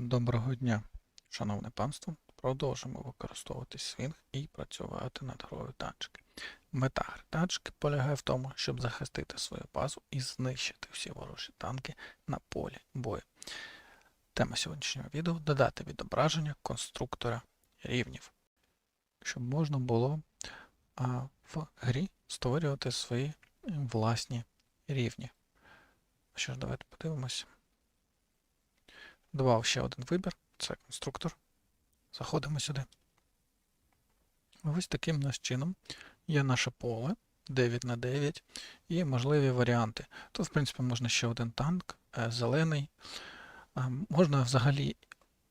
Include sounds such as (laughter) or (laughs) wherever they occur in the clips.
Доброго дня, шановне панство. Продовжимо використовувати свінг і працювати над грою танчики. Мета гри танчики полягає в тому, щоб захистити свою базу і знищити всі ворожі танки на полі бою. Тема сьогоднішнього відео додати відображення конструктора рівнів, щоб можна було в грі створювати свої власні рівні. Що ж, давайте подивимося. Додав ще один вибір, це конструктор. Заходимо сюди. Ось таким у нас чином є наше поле 9 на 9 і можливі варіанти. Тут, в принципі, можна ще один танк, е, зелений. Можна взагалі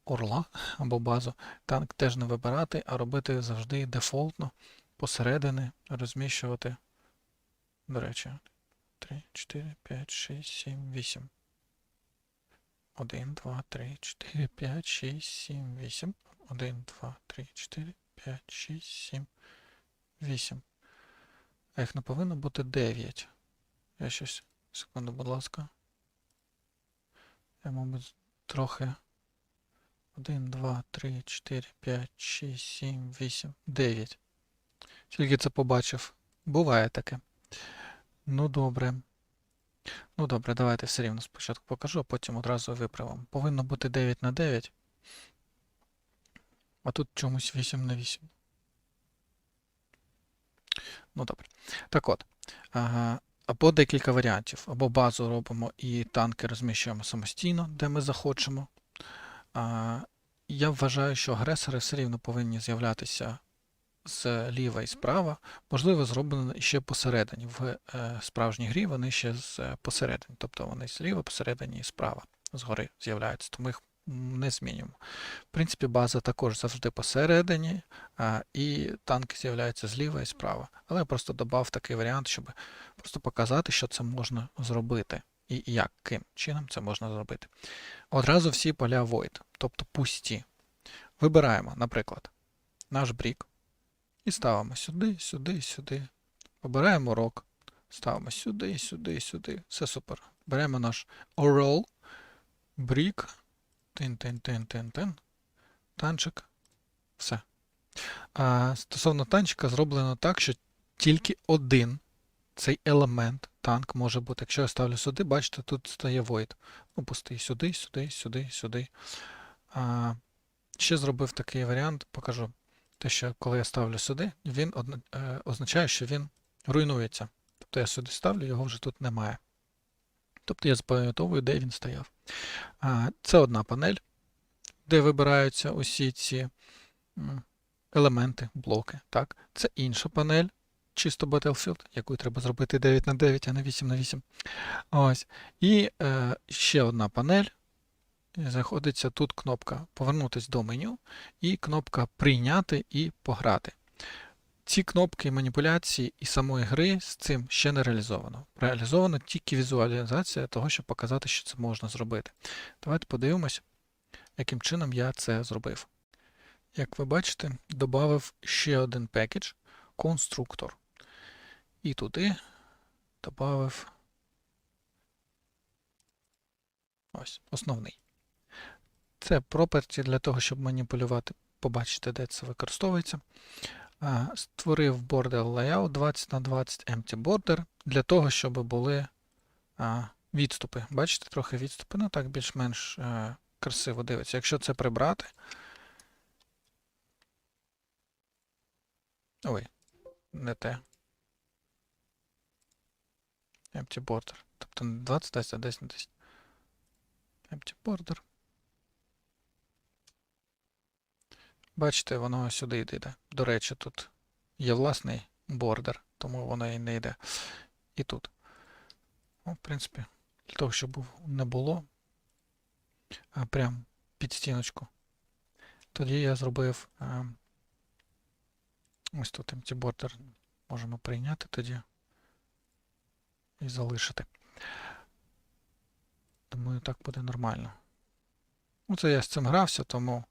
орла або базу. Танк теж не вибирати, а робити завжди дефолтно посередини розміщувати. До речі, 3, 4, 5, 6, 7, 8. 1, 2, 3, 4, 5, 6, 7, 8. 1, 2, 3, 4, 5, 6, 7, 8. А їх не повинно бути 9. Я щось. Секунду, будь ласка. Я, мабуть, трохи. 1, 2, 3, 4, 5, 6, 7, 8, 9. Тільки це побачив. Буває таке. Ну, добре. Ну добре, давайте все рівно спочатку покажу, а потім одразу виправимо. Повинно бути 9 на 9. А тут чомусь 8 на 8. Ну добре. Так от. Ага. Або декілька варіантів. Або базу робимо і танки розміщуємо самостійно, де ми захочемо. А, я вважаю, що агресори все рівно повинні з'являтися зліва і справа, можливо, зроблено ще посередині. В е, справжній грі вони ще з е, посередині, тобто вони зліва, посередині і справа згори з'являються, тому їх не змінюємо. В принципі, база також завжди посередині, і танки з'являються зліва і справа. Але я просто додав такий варіант, щоб просто показати, що це можна зробити. І яким чином це можна зробити. Одразу всі поля void, тобто пусті. Вибираємо, наприклад, наш брік. І ставимо сюди, сюди, сюди. Обираємо рок. Ставимо сюди, сюди, сюди. Все супер. Беремо наш Орол, брік. Тин-тин-тин-тин-тин. Танчик. Все. А стосовно танчика зроблено так, що тільки один цей елемент, танк може бути. Якщо я ставлю сюди, бачите, тут стає void. Ну, пустий сюди, сюди, сюди, сюди. А, ще зробив такий варіант, покажу. Те, що коли я ставлю сюди, він е, означає, що він руйнується. Тобто я сюди ставлю, його вже тут немає. Тобто я запам'ятовую, де він стояв. Це одна панель, де вибираються усі ці елементи, блоки. Так? Це інша панель, чисто Battlefield, яку треба зробити 9 на 9, а не 8 на 8. Ось. І е, ще одна панель. Заходиться тут кнопка Повернутися до меню і кнопка Прийняти і пограти. Ці кнопки маніпуляції і самої гри з цим ще не реалізовано. Реалізовано тільки візуалізація того, щоб показати, що це можна зробити. Давайте подивимось, яким чином я це зробив. Як ви бачите, додав ще один пекідж конструктор. І туди додав ось основний. Це property для того, щоб маніпулювати, побачити, де це використовується. Створив border layout 20 на 20 empty border для того, щоб були відступи. Бачите, трохи відступи, ну так більш-менш е, красиво дивиться. Якщо це прибрати. Ой, не те. Empty border. Тобто не 20, 10, а 10 на 10. Empty border. Бачите, воно сюди йде. До речі, тут є власний бордер, тому воно і не йде. І тут. Ну, в принципі, для того, щоб не було а, прям під стіночку. Тоді я зробив а, ось тут empty border. Можемо прийняти тоді і залишити. Думаю, так буде нормально. Ну, це я з цим грався, тому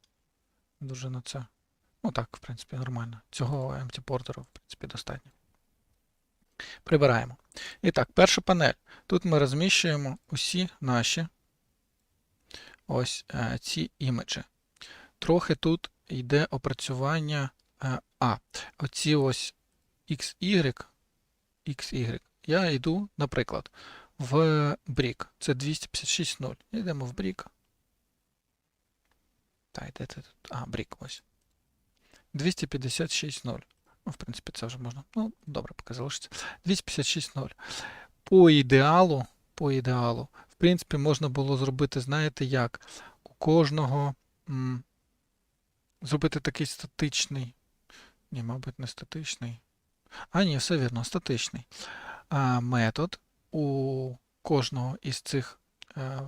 дуже на це. Ну так, в принципі, нормально. Цього empty border, в принципі, достатньо. Прибираємо. І так, перша панель. Тут ми розміщуємо усі наші ось е, ці імеджі. Трохи тут йде опрацювання е, А. Оці ось XY, XY. Я йду, наприклад, в Брік. Це 256.0. Йдемо в Брік. Та, де це тут? А, Брік ось. 256.0. Ну, в принципі, це вже можна. Ну, добре, поки залишиться. 256.0. По ідеалу, по ідеалу, в принципі, можна було зробити, знаєте як? У кожного м, зробити такий статичний. Ні, мабуть, не статичний. А, ні, все вірно, статичний. А, метод у кожного із цих е,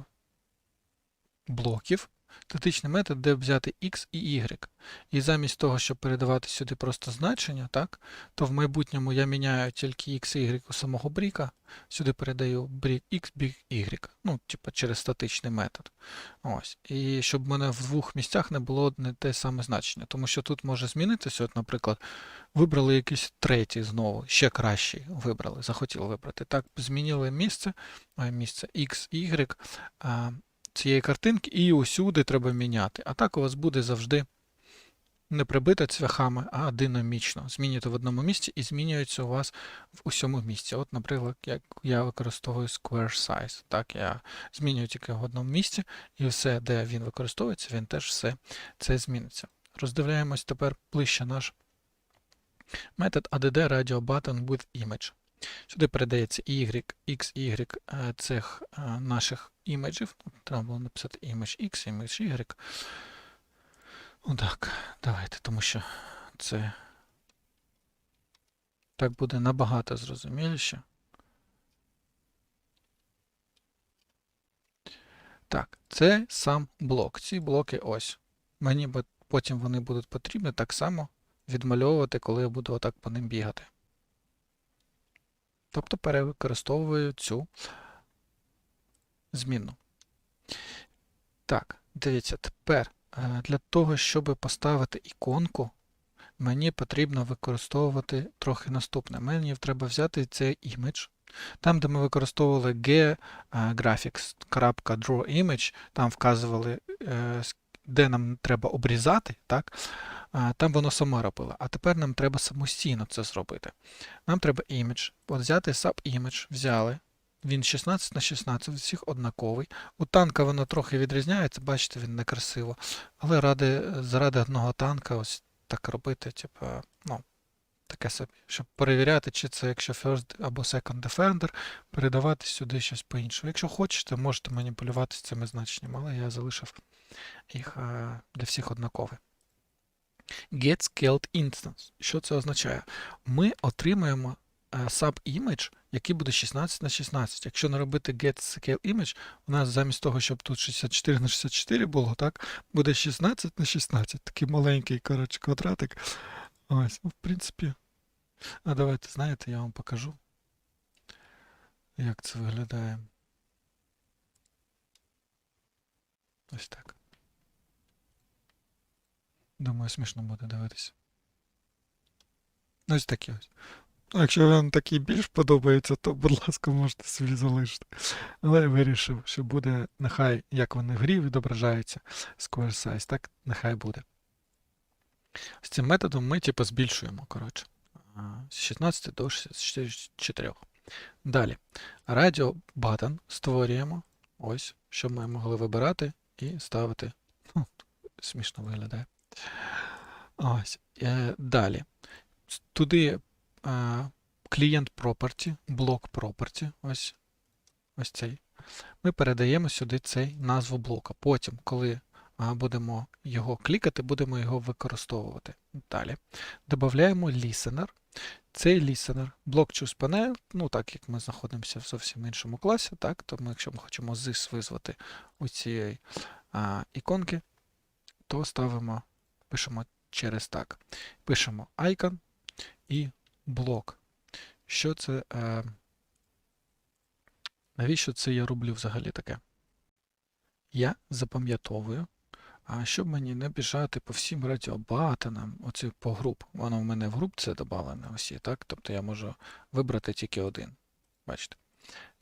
блоків. Статичний метод, де взяти x і y. І замість того, щоб передавати сюди просто значення, так, то в майбутньому я міняю тільки x і y у самого бріка, сюди передаю брік x, брік y. Ну, типу через статичний метод. Ось. І щоб в мене в двох місцях не було одне те саме значення. Тому що тут може змінитися, от, наприклад, вибрали якийсь третій знову, ще кращий вибрали, захотіли вибрати. Так, змінили місце, місце x, y. Цієї картинки і усюди треба міняти. А так у вас буде завжди не прибито цвяхами, а динамічно. Змінюєте в одному місці і змінюється у вас в усьому місці. От, наприклад, як я використовую square size. Так, я змінюю тільки в одному місці, і все, де він використовується, він теж все це зміниться. Роздивляємось тепер ближче наш метод add radio button with image. Сюди передається y, x, y е, цих е, наших імеджів. Треба було написати image x, image y. Отак, давайте, тому що це так буде набагато зрозуміліше. Так, це сам блок. Ці блоки ось. Мені потім вони будуть потрібні так само відмальовувати, коли я буду отак по ним бігати. Тобто перевикористовую цю змінну. Так, дивіться, тепер е, для того, щоб поставити іконку, мені потрібно використовувати трохи наступне. Мені треба взяти цей імідж. Там, де ми використовували g-graphics.drawImage, там вказували, е, де нам треба обрізати, так? там воно само робило. А тепер нам треба самостійно це зробити. Нам треба імідж. От взяти sub-image, взяли. Він 16 на 16, у всіх однаковий. У танка воно трохи відрізняється, бачите, він некрасиво. Але ради, заради одного танка ось так робити, типу, ну, таке собі, щоб перевіряти, чи це якщо first або second defender, передавати сюди щось по-іншому. Якщо хочете, можете маніпулювати цими значеннями, але я залишив їх е, для всіх однакові. Get scaled instance. Що це означає? Ми отримаємо е, sub-image, який буде 16 на 16. Якщо не робити get scale image, у нас замість того, щоб тут 64 на 64 було, так, буде 16 на 16. Такий маленький коротше, квадратик. Ось, в принципі. А давайте, знаєте, я вам покажу, як це виглядає. Ось так. Думаю, смішно буде дивитися. Ось такі ось. Ну, Якщо вам такі більш подобаються, то, будь ласка, можете собі залишити. Але я вирішив, що буде, нехай, як вони в грі відображаються, square size, так нехай буде. З цим методом ми типу збільшуємо, коротше, з 16 до 64. Далі. Radio button створюємо. Ось, щоб ми могли вибирати і ставити. Ну, смішно виглядає. Ось. Е, далі. Туди е, клієнт property, блок property, ось, ось цей. Ми передаємо сюди цей назву блока. Потім, коли будемо його клікати, будемо його використовувати. Далі. Додаємо listener. Цей listener, блок choose panel, ну так як ми знаходимося в зовсім іншому класі, так, то ми, якщо ми хочемо this визвати у цієї а, іконки, то ставимо, пишемо через так. Пишемо icon і блок. Що це? Е, навіщо це я роблю взагалі таке? Я запам'ятовую, а щоб мені не біжати по всім радіобатонам, оці по груп. Воно в мене в груп це додавлене усі, так? Тобто я можу вибрати тільки один. Бачите?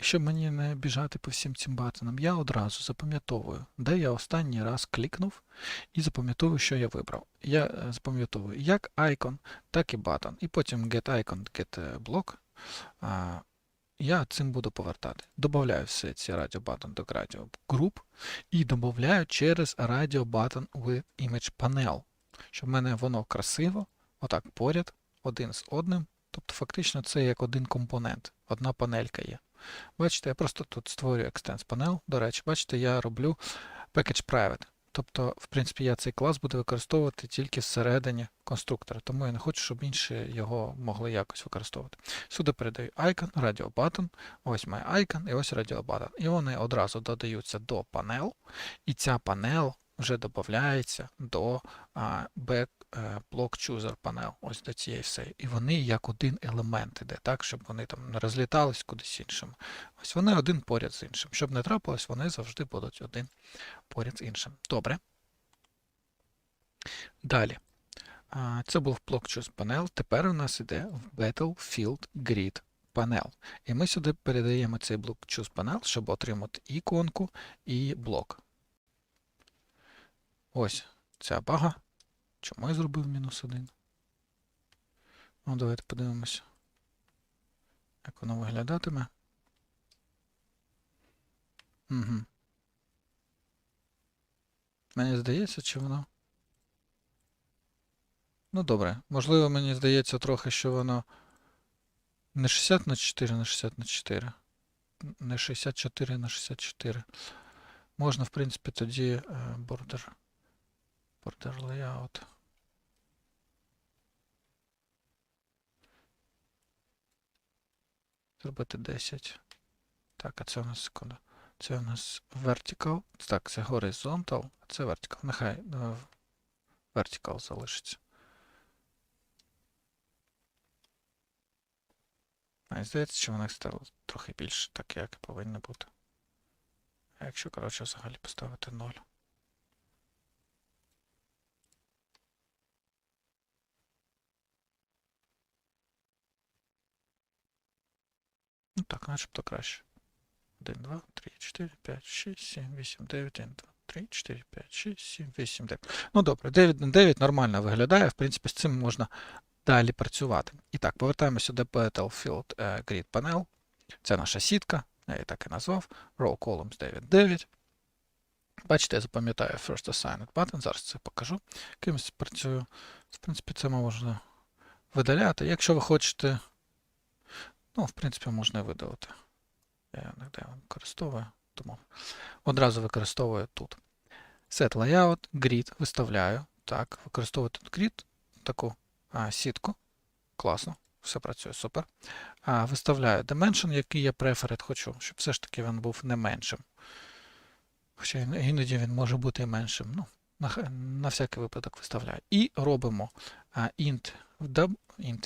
Щоб мені не біжати по всім цим батонам, я одразу запам'ятовую, де я останній раз клікнув, і запам'ятовую, що я вибрав. Я е, запам'ятовую як icon, так і button. І потім get icon, get е, block. Я цим буду повертати. Добавляю все ці button до radio group і додаю через radio button with image panel, щоб в мене воно красиво, отак поряд, один з одним. Тобто фактично це як один компонент, одна панелька є. Бачите, я просто тут створюю Extends Panel. До речі, бачите, я роблю package private. Тобто, в принципі, я цей клас буду використовувати тільки всередині конструктора, тому я не хочу, щоб інші його могли якось використовувати. Сюди передаю icon, radio button, ось має icon і ось radio button. І вони одразу додаються до панел, і ця панел вже додається до а, back, е, block chooser panel, ось до цієї всієї. І вони як один елемент іде, так, щоб вони там не розлітались кудись іншим. Ось вони один поряд з іншим. Щоб не трапилось, вони завжди будуть один поряд з іншим. Добре. Далі. Це був блок Choose Panel. Тепер у нас іде в Battlefield Grid Panel. І ми сюди передаємо цей блок Choose Panel, щоб отримати іконку, і блок. Ось ця бага. Чому я зробив мінус один? Ну, давайте подивимося, як воно виглядатиме. Угу. Мені здається, чи воно. Ну добре. Можливо, мені здається трохи, що воно не 60 на 4 на 60 на 4. Не 64 на 64. Можна, в принципі, тоді border, border layout. Зробити 10. Так, а це у нас секунда. Це у нас vertical. Так, це horizontal, а це vertical. Нехай е, vertical залишиться. Мені здається, що вони стало трохи більше, так як і повинно бути. А якщо, коротше, взагалі поставити 0. Так, начебто краще. 1, 2, 3, 4, 5, 6, 7, 8, 9, 1, 2, 3, 4, 5, 6, 7, 8, 9. Ну добре, 9 на 9 нормально виглядає. В принципі, з цим можна далі працювати. І так, повертаємося до Battlefield е, Grid Panel. Це наша сітка, я її так і назвав. Row Columns 9.9. Бачите, я запам'ятаю First Assigned Button, зараз це покажу. Кимось працюю. В принципі, це можна видаляти. Якщо ви хочете, ну, в принципі, можна і видалити. Я іноді використовую, тому одразу використовую тут. Set Layout, Grid виставляю. Так, використовую тут grid, таку а, сітку. Класно, все працює супер. А, Виставляю dimension, який я preferred хочу, щоб все ж таки він був не меншим. Хоча іноді він може бути і меншим. Ну, на, на всякий випадок виставляю. І робимо а, int в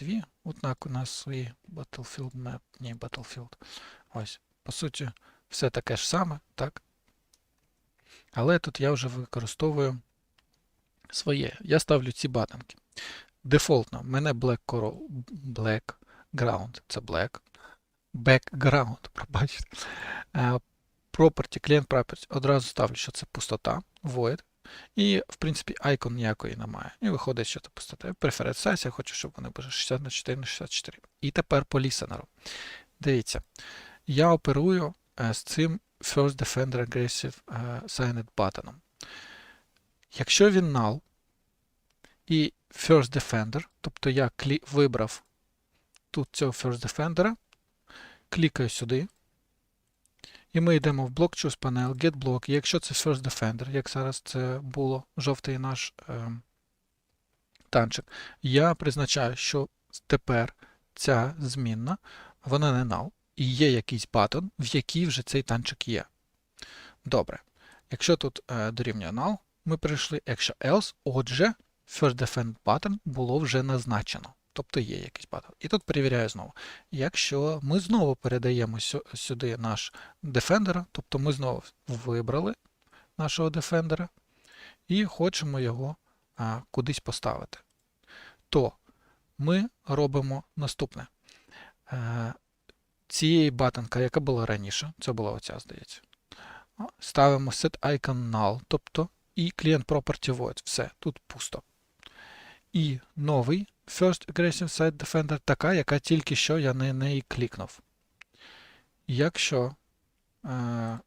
v, от у нас свій Battlefield map, ні, Battlefield. Ось, по суті, все таке ж саме, так? Але тут я вже використовую своє. Я ставлю ці батонки. Дефолтно, в мене black, ground, це black. Background, (laughs) пробачте. Property, client property. Одразу ставлю, що це пустота, void. І, в принципі, icon ніякої немає. І виходить, що пустота. Preferred я хочу, щоб вони були 60 на 4 на 64. І тепер по listener. Дивіться, я оперую з цим First Defender Aggressive Signed button. Якщо він null, і First Defender, тобто я вибрав тут цього First Defender, клікаю сюди. І ми йдемо в блок Choose Panel, Get Block. Якщо це First Defender, як зараз це було жовтий наш е, танчик, я призначаю, що тепер ця змінна, вона не null, і є якийсь батон, в який вже цей танчик є. Добре. Якщо тут е, дорівнює null, ми прийшли, якщо else, отже. First Defend Button було вже назначено. Тобто є якийсь баттон. І тут перевіряю знову. Якщо ми знову передаємо сюди наш Defender, тобто ми знову вибрали нашого Defender і хочемо його а, кудись поставити, то ми робимо наступне. А, цієї батонка, яка була раніше, це була оця, здається. Ставимо set icon null, тобто і client property void. Все, тут пусто. І новий First Aggressive Site Defender така, яка тільки що я на неї клікнув. Якщо е,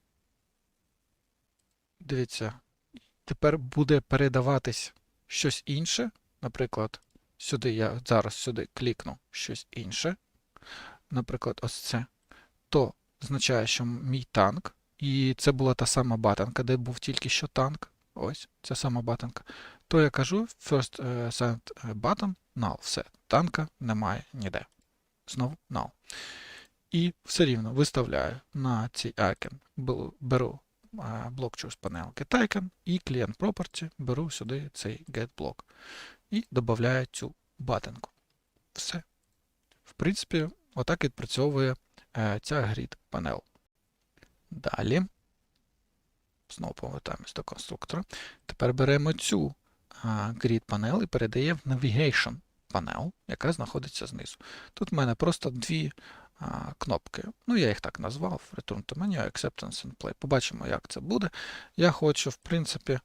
дивіться, тепер буде передаватись щось інше, наприклад, сюди я зараз сюди клікну щось інше, наприклад, ось це, то означає, що мій танк, і це була та сама батанка, де був тільки що танк. Ось, ця сама батанка. То я кажу first е, sent button null. Все. Танка немає ніде. Знову null. І все рівно виставляю на цей icon, беру е, блок choose panel get і client property, беру сюди цей get блок і додаю цю батинку. Все. В принципі, отак відпрацьовує е, ця grid panel. Далі. Знову повертаємось до конструктора. Тепер беремо цю grid panel і передає в navigation panel, яка знаходиться знизу. Тут в мене просто дві а, кнопки. Ну, я їх так назвав: Return to menu, Acceptance and Play. Побачимо, як це буде. Я хочу, в принципі,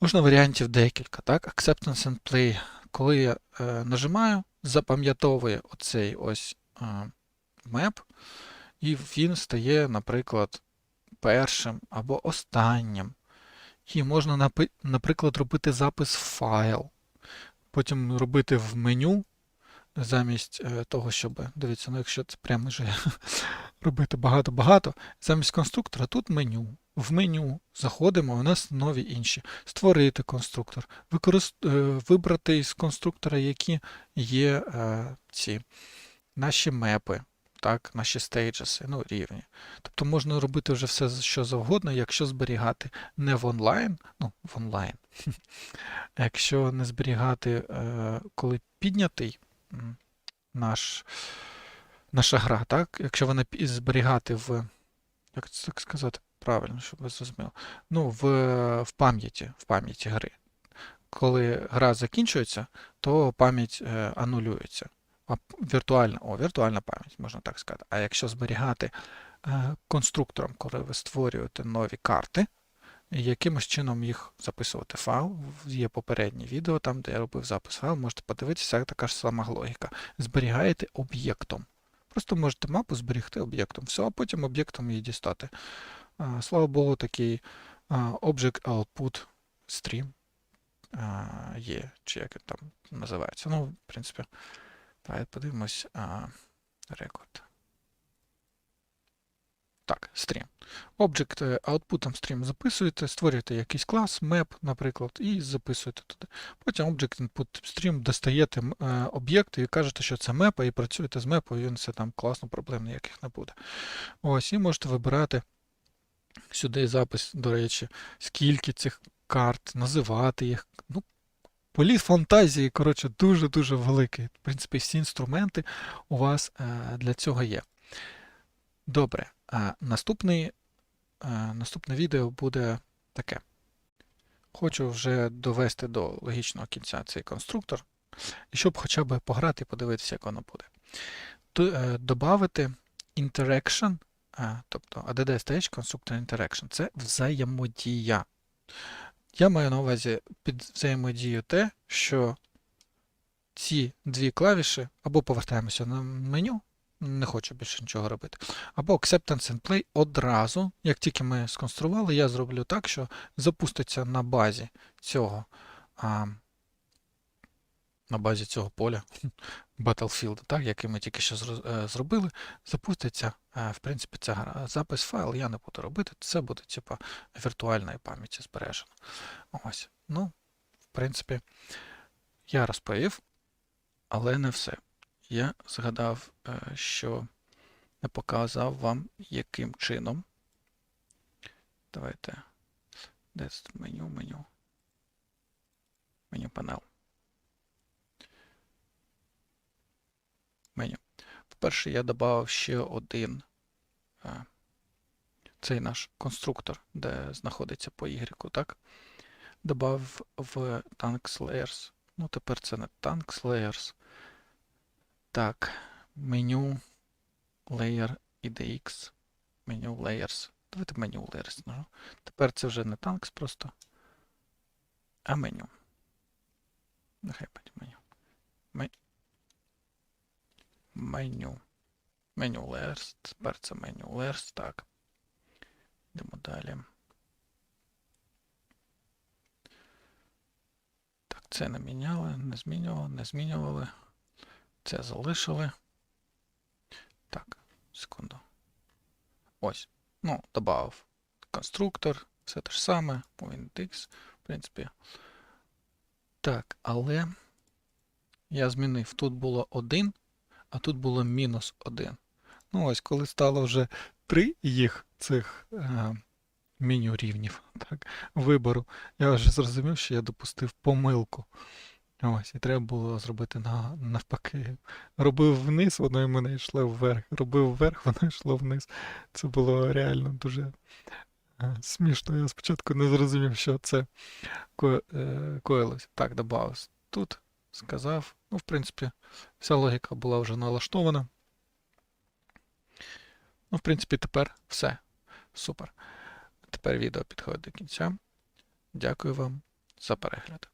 можна варіантів декілька. Так? Acceptance and Play. Коли я е, нажимаю, запам'ятовує оцей ось меп, і він стає, наприклад, першим або останнім. І можна, наприклад, робити запис в файл, потім робити в меню, замість е, того, щоб. Дивіться, ну якщо це прямо вже (laughs) робити багато-багато, замість конструктора тут меню. В меню заходимо, у нас нові інші. Створити конструктор, використ... е, вибрати із конструктора, які є е, ці наші мепи, так, наші стейджеси, ну, рівні. Тобто можна робити вже все, що завгодно, якщо зберігати не в онлайн, ну, в онлайн. (laughs) Якщо не зберігати, е, коли піднятий наш, наша гра, так? Якщо вона зберігати в, як це так сказати правильно, щоб ви зрозуміли, ну, в, в пам'яті, в пам'яті гри. Коли гра закінчується, то пам'ять е, анулюється. Віртуальна, о, віртуальна пам'ять, можна так сказати. А якщо зберігати е, конструктором, коли ви створюєте нові карти, якимось чином їх записувати файл. Є попереднє відео, там, де я робив запис файл, можете подивитися, така ж сама логіка. Зберігаєте об'єктом. Просто можете мапу зберігти об'єктом. Все, а потім об'єктом її дістати. А, Слава Богу, такий а, Object Output Stream є, чи як він там називається. Ну, в принципі, давайте подивимось. а, Рекорд. Так, стрім. Object е, output стрім записуєте, створюєте якийсь клас, map, наприклад, і записуєте туди. Потім Object Input Stream достаєте е, об'єкт і кажете, що це мепа, і працюєте з мепою, він все там класно, проблем ніяких не буде. Ось, і можете вибирати сюди запис, до речі, скільки цих карт, називати їх. Ну, політ фантазії, коротше, дуже-дуже великий. В принципі, всі інструменти у вас е, для цього є. Добре, наступний, е, наступне відео буде таке. Хочу вже довести до логічного кінця цей конструктор, і щоб хоча б пограти і подивитися, як воно буде. Е, добавити interaction, тобто ADD Stage Constructor Interaction це взаємодія. Я маю на увазі під взаємодію те, що ці дві клавіші або повертаємося на меню, не хочу більше нічого робити. Або Acceptance and Play одразу, як тільки ми сконстрували, я зроблю так, що запуститься на базі цього, на базі цього поля (laughs) Battlefield, так, який ми тільки що е, зробили, запуститься, е, в принципі, ця гра. Запис файл я не буду робити, це буде типа віртуальної пам'яті збережено. Ось. Ну, в принципі, я розповів, але не все я згадав, е, що не показав вам, яким чином. Давайте. Де це меню, меню. Меню панел. Меню. По-перше, я додав ще один е, цей наш конструктор, де знаходиться по Y, так? Добавив в Tanks Layers. Ну, тепер це не Tanks Layers. Так, меню. layer IDX, меню layers. Давайте меню layers. нажму. Тепер це вже не tanks просто, а меню. Нехай буде меню. Ме- Меню. Меню layers. Тепер це меню layers. Так. Йдемо далі. Так, це не міняли, не змінювали, не змінювали. Це залишили. Так, секунду. Ось. Ну, додав конструктор, все те ж саме, point.x, в принципі. Так, але я змінив. Тут було 1, а тут було мінус 1. Ну, ось, коли стало вже 3 їх цих е, меню рівнів (laughs) так, вибору, я вже зрозумів, що я допустив помилку. Ось, і треба було зробити на, навпаки. Робив вниз, воно і мене йшло вверх. Робив вверх, (laughs) воно йшло вниз. Це було реально дуже е, смішно. Я спочатку не зрозумів, що це ко, е, коїлося. Так, додав тут, сказав. Ну, в принципі, вся логіка була вже налаштована. Ну, в принципі, тепер все. Супер. Тепер відео підходить до кінця. Дякую вам за перегляд.